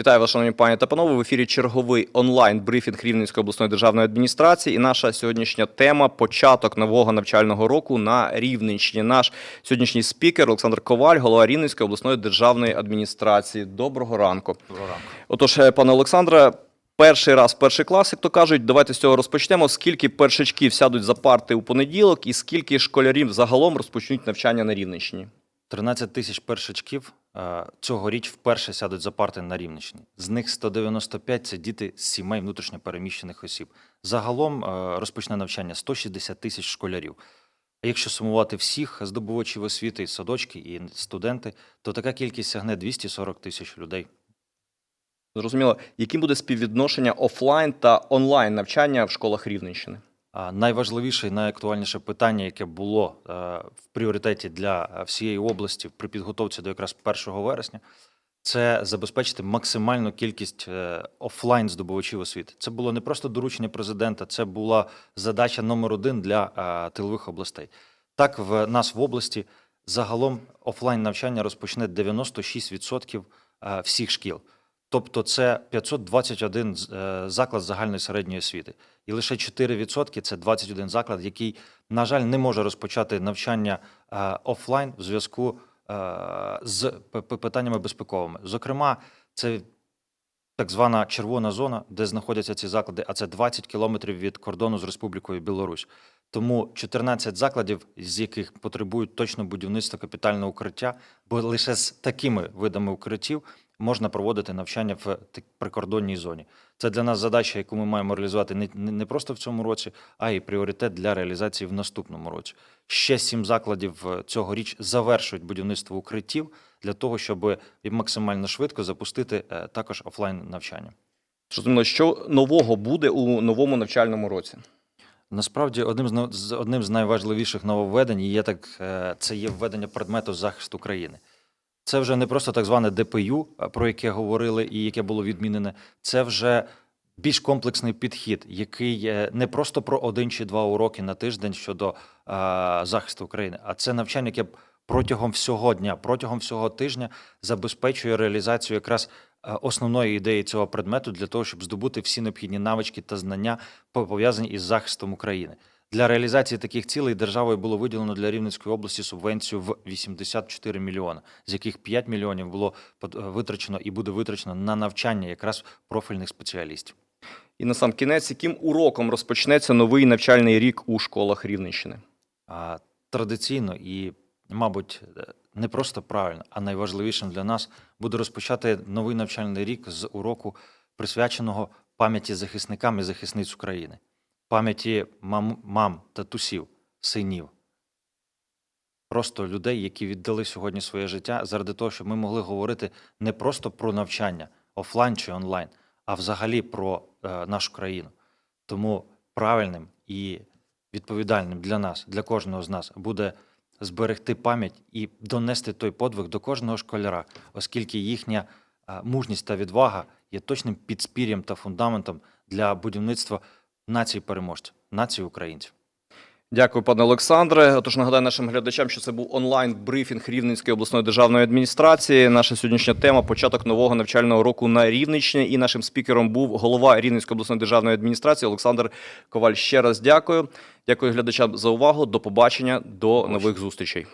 Вітаю вас, шановні пані та панове. В ефірі черговий онлайн брифінг Рівненської обласної державної адміністрації. І наша сьогоднішня тема початок нового навчального року на Рівненщині. Наш сьогоднішній спікер Олександр Коваль, голова Рівненської обласної державної адміністрації. Доброго ранку. Доброго ранку. Отож, е, пане Олександре, перший раз перший клас, як то кажуть. Давайте з цього розпочнемо. Скільки першачків сядуть за парти у понеділок, і скільки школярів загалом розпочнуть навчання на Рівненщині? 13 тисяч першачків цьогоріч вперше сядуть за парти на Рівненщині. З них 195 – це діти з сімей внутрішньопереміщених осіб. Загалом е, розпочне навчання 160 тисяч школярів. А якщо сумувати всіх здобувачів освіти, садочки і студенти, то така кількість сягне 240 тисяч людей. Зрозуміло, яким буде співвідношення офлайн та онлайн навчання в школах Рівненщини? Найважливіше і найактуальніше питання, яке було е, в пріоритеті для е, всієї області при підготовці до якраз 1 вересня, це забезпечити максимальну кількість е, офлайн здобувачів освіти. Це було не просто доручення президента, це була задача номер один для тилових областей. Так, в нас в області загалом офлайн навчання розпочне 96% е, всіх шкіл. Тобто це 521 е, заклад загальної середньої освіти. І лише 4% – це 21 заклад, який, на жаль, не може розпочати навчання е, офлайн в зв'язку е, з питаннями безпековими. Зокрема, це так звана червона зона, де знаходяться ці заклади, а це 20 кілометрів від кордону з Республікою Білорусь. Тому 14 закладів, з яких потребують точно будівництва капітального укриття, бо лише з такими видами укриттів можна проводити навчання в прикордонній зоні. Це для нас задача, яку ми маємо реалізувати не, просто в цьому році, а й пріоритет для реалізації в наступному році. Ще сім закладів е, цьогоріч завершують будівництво укриттів для того, щоб максимально швидко запустити е, також офлайн навчання. Зрозуміло, що нового буде у новому навчальному році? Насправді, одним з одним з найважливіших нововведень є так, е, це є введення предмету захисту країни. Це вже не просто так зване ДПЮ, про яке говорили і яке було відмінене. Це вже більш комплексний підхід, який е, не просто про один чи два уроки на тиждень щодо е, захисту України, а це навчання, яке протягом всього дня, протягом всього тижня забезпечує реалізацію якраз е, основної ідеї цього предмету для того, щоб здобути всі необхідні навички та знання по- пов'язані із захистом України. Для реалізації таких цілей державою було виділено для Рівненської області субвенцію в 84 мільйони, з яких 5 мільйонів було витрачено і буде витрачено на навчання якраз профільних спеціалістів. І на сам кінець, яким уроком розпочнеться новий навчальний рік у школах Рівненщини? А традиційно і, мабуть, не просто правильно, а найважливішим для нас буде розпочати новий навчальний рік з уроку, присвяченого пам'яті захисникам і захисниць України, пам'яті мам, мам, татусів, синів. Просто людей, які віддали сьогодні своє життя заради того, щоб ми могли говорити не просто про навчання офлайн чи онлайн, а взагалі про е, нашу країну. Тому правильним і відповідальним для нас, для кожного з нас, буде зберегти пам'ять і донести той подвиг до кожного школяра, оскільки їхня е, мужність та відвага є точним підспір'ям та фундаментом для будівництва нації переможців, нації українців. Дякую, пане Олександре. Отож, нагадаю нашим глядачам, що це був онлайн брифінг Рівненської обласної державної адміністрації. Наша сьогоднішня тема початок нового навчального року на Рівненщині. І нашим спікером був голова Рівненської обласної державної адміністрації Олександр Коваль. Ще раз дякую. Дякую глядачам за увагу. До побачення, до нових зустрічей.